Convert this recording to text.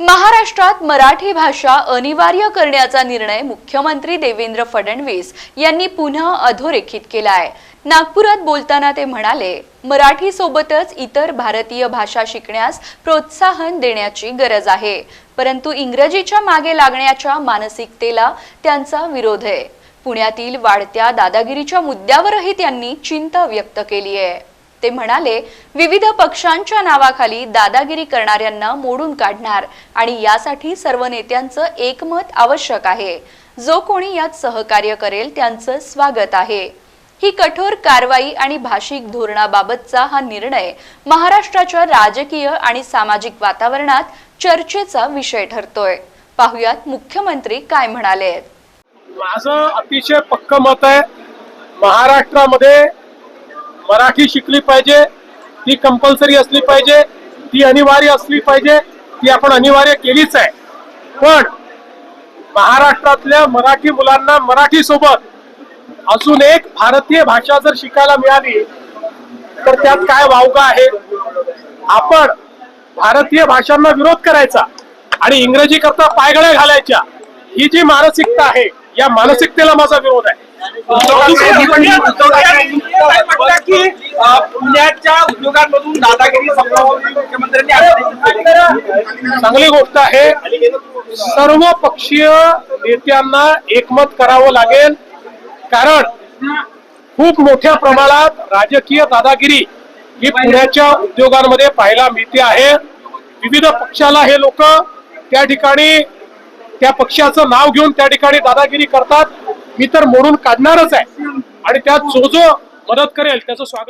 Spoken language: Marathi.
महाराष्ट्रात मराठी भाषा अनिवार्य करण्याचा निर्णय मुख्यमंत्री देवेंद्र फडणवीस यांनी पुन्हा अधोरेखित केला आहे. नागपुरात बोलताना ते म्हणाले मराठी सोबतच इतर भारतीय भाषा शिकण्यास प्रोत्साहन देण्याची गरज आहे. परंतु इंग्रजीच्या मागे लागण्याच्या मानसिकतेला त्यांचा विरोध आहे. पुण्यातील वाढत्या दादागिरीच्या मुद्द्यावरही त्यांनी चिंता व्यक्त केली आहे. ते म्हणाले विविध पक्षांच्या नावाखाली दादागिरी करणाऱ्यांना मोडून काढणार आणि यासाठी सर्व नेत्यांचं एकमत आवश्यक आहे. जो कोणी यात सहकार्य करेल त्यांचं स्वागत आहे. ही कठोर कारवाई आणि भाषिक धोरणाबाबतचा हा निर्णय महाराष्ट्राच्या राजकीय आणि सामाजिक वातावरणात चर्चेचा विषय ठरतोय. पाहुयात मुख्यमंत्री काय म्हणाले माझं अतिशय पक्क मत आहे महाराष्ट्रामध्ये मराठी शिकली पाहिजे ती कंपल्सरी असली पाहिजे ती अनिवार्य असली पाहिजे ती आपण अनिवार्य केलीच आहे पण महाराष्ट्रातल्या मराठी मुलांना मराठी सोबत अजून एक भारतीय भाषा जर शिकायला मिळाली तर त्यात काय वावगा आहे आपण भारतीय भाषांना विरोध करायचा आणि इंग्रजी करता पायगळ्या घालायच्या ही जी मानसिकता आहे या मानसिकतेला माझा विरोध आहे पुण्याच्या उद्योगांमधून दादागिरी मुख्यमंत्र्यांनी चांगली गोष्ट आहे. सर्व पक्षीय नेत्यांना एकमत करावं लागेल. कारण खूप मोठ्या प्रमाणात राजकीय दादागिरी ही पुण्याच्या उद्योगांमध्ये पाहायला मिळते आहे. विविध पक्षाला हे लोक त्या ठिकाणी त्या पक्षाचं नाव घेऊन त्या ठिकाणी दादागिरी करतात. मी तर मोडून काढणारच आहे. आणि त्यात जो जो मदत करेल त्याचं स्वागत